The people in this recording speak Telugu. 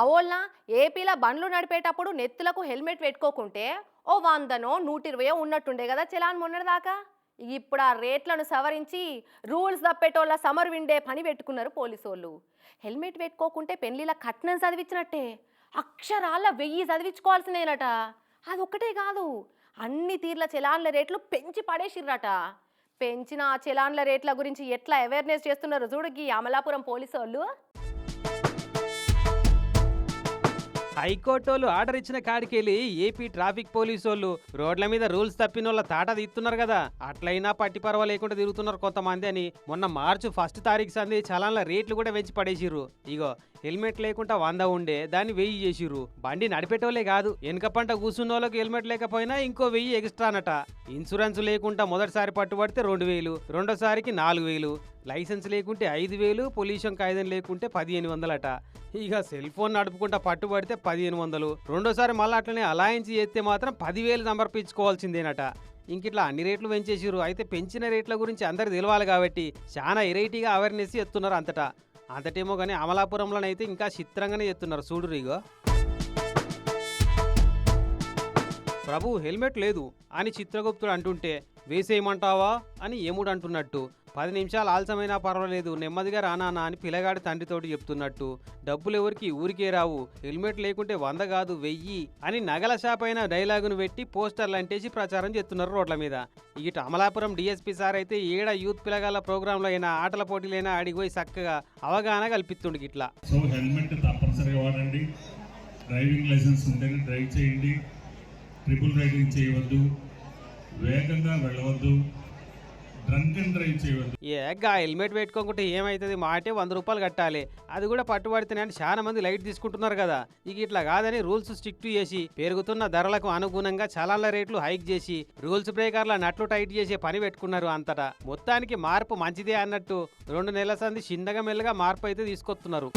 అవోల్నా? ఏపీలో బండ్లు నడిపేటప్పుడు నెత్తులకు హెల్మెట్ పెట్టుకోకుంటే ఓ వందనో నూట ఇరవయో ఉన్నట్టుండే కదా చలాన్ మొన్నటిదాకా. ఇప్పుడు ఆ రేట్లను సవరించి రూల్స్ తప్పేటోళ్ళ సమర్ విండే పని పెట్టుకున్నారు పోలీసోళ్ళు. హెల్మెట్ పెట్టుకోకుంటే పెళ్ళిలా కట్నం చదివించినట్టే అక్షరాల వెయ్యి చదివించుకోవాల్సిందేనట ఒక్కటే కాదు అన్ని తీర్ల చలాన్ల రేట్లు పెంచి పడేసిర్రట. పెంచిన ఆ చలాన్ల రేట్ల గురించి ఎట్లా అవేర్నెస్ చేస్తున్నారు చూడకి అమలాపురం పోలీసు వాళ్ళు హైకోర్టు వాళ్ళు ఆర్డర్ ఇచ్చిన కాడికెళ్ళి ఏపీ ట్రాఫిక్ పోలీసు వాళ్ళు రోడ్ల మీద రూల్స్ తప్పిన వాళ్ళ తాట తీస్తున్నారు కదా. అట్లయినా పట్టి పర్వ లేకుండా తిరుగుతున్నారు కొంతమంది అని మొన్న మార్చి ఫస్ట్ తారీఖు సంది చలాన్ల రేట్లు కూడా పెంచి పడేసిర్రు. ఇగో హెల్మెట్ లేకుండా వంద ఉండే దాన్ని వెయ్యి చేసిర్రు. బండి నడిపేటోలే కాదు. వెనక పంట కూర్చున్న వాళ్ళకి హెల్మెట్ లేకపోయినా ఇంకో వెయ్యి ఎక్స్ట్రా అనట ఇన్సూరెన్స్ లేకుండా మొదటిసారి పట్టుబడితే రెండు వేలు రెండోసారికి నాలుగు వేలు. లైసెన్స్ లేకుంటే ఐదు వేలు పొల్యూషన్ కాయిదం లేకుంటే పదిహేను వందలట. ఇక సెల్ ఫోన్ నడుపుకుంటా పట్టుబడితే పదిహేను వందలు. రెండోసారి మళ్ళీ అట్లనే అలయన్స్ చేస్తే మాత్రం పదివేలు సమర్పించుకోవాల్సిందేనట ఇంకిట్లా అన్ని రేట్లు పెంచేసిర్రు. అయితే పెంచిన రేట్ల గురించి అందరికి తెలవాలి కాబట్టి చాలా వెరైటీగా అవేర్నెస్ ఎత్తున్నారు అంతటా. అంతటేమో కానీ అమలాపురంలోనైతే ఇంకా చిత్రంగానే ఎత్తున్నారు చూడు రీగో ప్రభు హెల్మెట్ లేదు అని చిత్రగుప్తుడు అంటుంటే వేసేయమంటావా? అని ఏముడు అంటున్నట్టు. పది నిమిషాలు ఆలస్యమైనా పర్వాలేదు. నెమ్మదిగా రానానా అని పిల్లగాడి తండ్రితోటి చెప్తున్నట్టు. డబ్బులు ఎవరికి? ఊరికే రావు. హెల్మెట్ లేకుంటే వంద కాదు వెయ్యి అని నగల షాప్ అయిన డైలాగును పెట్టి పోస్టర్లు అంటేసి ప్రచారం చేస్తున్నారు రోడ్ల మీద. ఇటు అమలాపురం డిఎస్పీ సార్ అయితే ఏడ యూత్ పిల్లగాళ్ళ ప్రోగ్రాంలో అయినా ఆటల పోటీలైనా ఆడిపోయి చక్కగా అవగాహన కల్పిస్తుండు ఇట్లా సో హెల్మెట్ తప్పనిసరిగా వాడండి. డ్రైవింగ్ లైసెన్స్ ఉంటేనే డ్రైవ్ చేయండి. ట్రిపుల్ రైడింగ్ చేయవద్దు. వేగంగా వెళ్ళవద్దు. ఏగ్గా ఏగా హెల్మెట్ పెట్టుకోకుంటే ఏమవుతుంది మాటే వంద రూపాయలు కట్టాలి. అది కూడా పట్టుబడితేనే అని చాలా మంది లైట్ తీసుకుంటున్నారు కదా. ఇక ఇట్లా కాదని రూల్స్ స్ట్రిక్ట్ చేసి పెరుగుతున్న ధరలకు అనుగుణంగా చలాన్ల రేట్లు హైక్ చేసి రూల్స్ బ్రేకర్ల నట్లు టైట్ చేసే పని పెట్టుకున్నారు అంతటా. మొత్తానికి మార్పు మంచిదే అన్నట్టు రెండు నెలల సంది చిన్నగా మెల్లగా మార్పు అయితే తీసుకొస్తున్నారు.